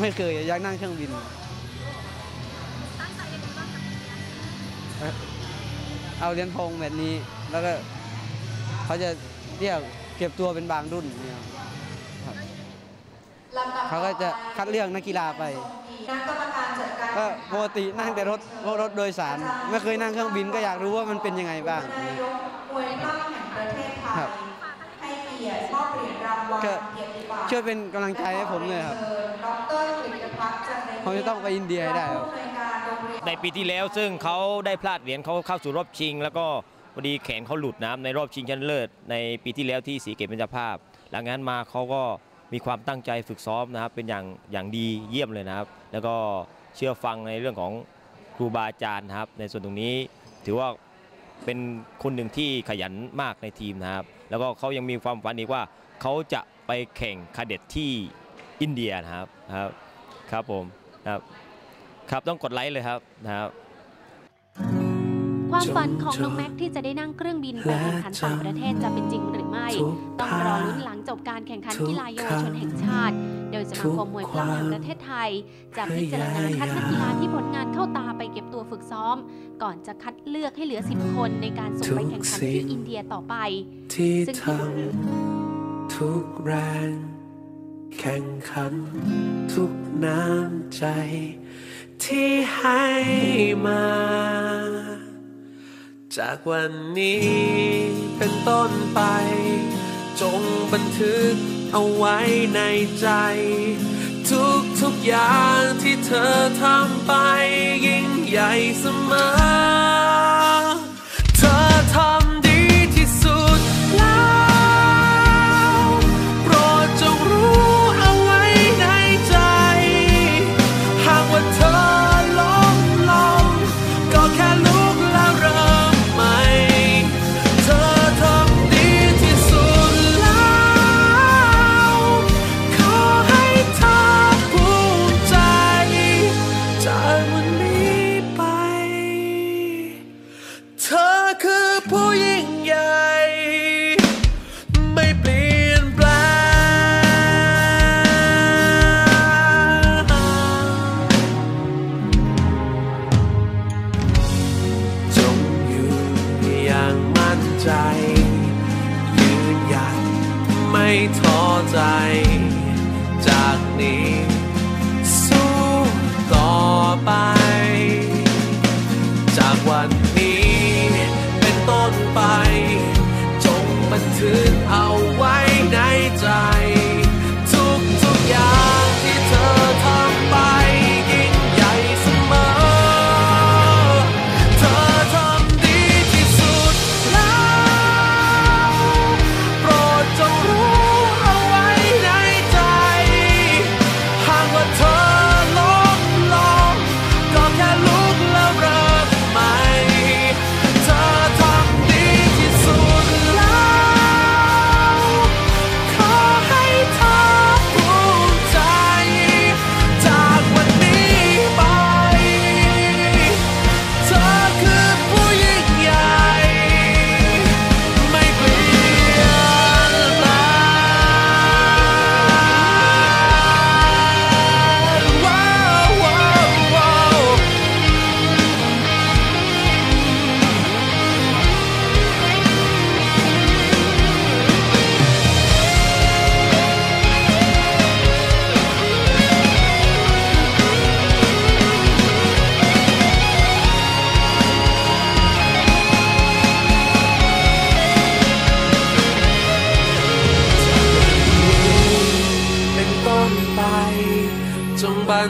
ไม่เคยอยากนั่งเครื่องบินตั้งใจจะดูบ้างกับเอาเหรียญทองแบบนี้ แล้วก็เขาจะเรียกเก็บตัวเป็นบางรุ่นเนี่ยครับเขาก็จะคัดเลือกนักกีฬาไปคณะกรรมการจัดการก็ปกตินั่งแต่รถรถโดยสาร ไม่เคยนั่งเครื่องบินก็อยากรู้ว่ามันเป็นยังไงบ้างนายกมวยปล้ำแห่งประเทศไทครัยบให้เกียรติมอบเหรียญรางวัลก็เกียรติบัตรช่วยเป็นกำลังใจให้ผมเลยครับ ผมจะต้องไปอินเดียให้ได้ครับในปีที่แล้วซึ่งเขาได้พลาดเหรียญเขาเข้าสู่รอบชิง แล้วก็พอดีแขนเขาหลุดนะครับในรอบชิงชนะเลิศในปีที่แล้วที่สีเกตเป็นเจ้าภาพ หลังนั้นมาเขาก็มีความตั้งใจฝึกซ้อมนะครับ เป็นอย่างอย่างดีเยี่ยมเลยนะครับ แล้วก็เชื่อฟังในเรื่องของครูบาอาจารย์นะครับ ในส่วนตรงนี้ถือว่าเป็นคนหนึ่งที่ขยันมากในทีมนะครับ แล้วก็เขายังมีความฝันอีกว่าเขาจะไปแข่งคาเด็ดที่อินเดียนะครับครับ ครับผม ครับครับต้องกดไลค์เลยครับนะครับความฝันของน้องแม็กที่จะได้นั่งเครื่องบินไปแข่งขันต่างประเทศจะเป็นจริงหรือไม่ ต้องรอลุ้นหลังจบการแข่งขันกีฬาเยาวชนแห่งชาติ โดยสมาคมมวยปล้ำแห่งประเทศไทย จะพิจารณาคัดนักกีฬาที่ผลงานเข้าตาไปเก็บตัวฝึกซ้อม ก่อนจะคัดเลือกให้เหลือ 10 คนในการส่งไปแข่งขันที่อินเดียต่อไปที่ซึ่งทำทุกแรง แข่งขันทุกน้ำใจ ที่ให้มา จากวันนี้เป็นต้นไป จงบันทึกเอาไว้ในใจ ทุกทุกอย่างที่เธอทำไป ยิ่งใหญ่เสมอ คือผู้ยิ่งใหญ่ ไม่เปลี่ยนแปลง จงอยู่อย่างมั่นใจ ยืนหยัดไม่ท้อใจ จากนี้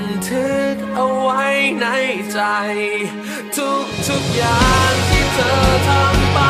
นทึกเอาไว้ในใจ ทุกทุกๆอย่างที่เธอทำไป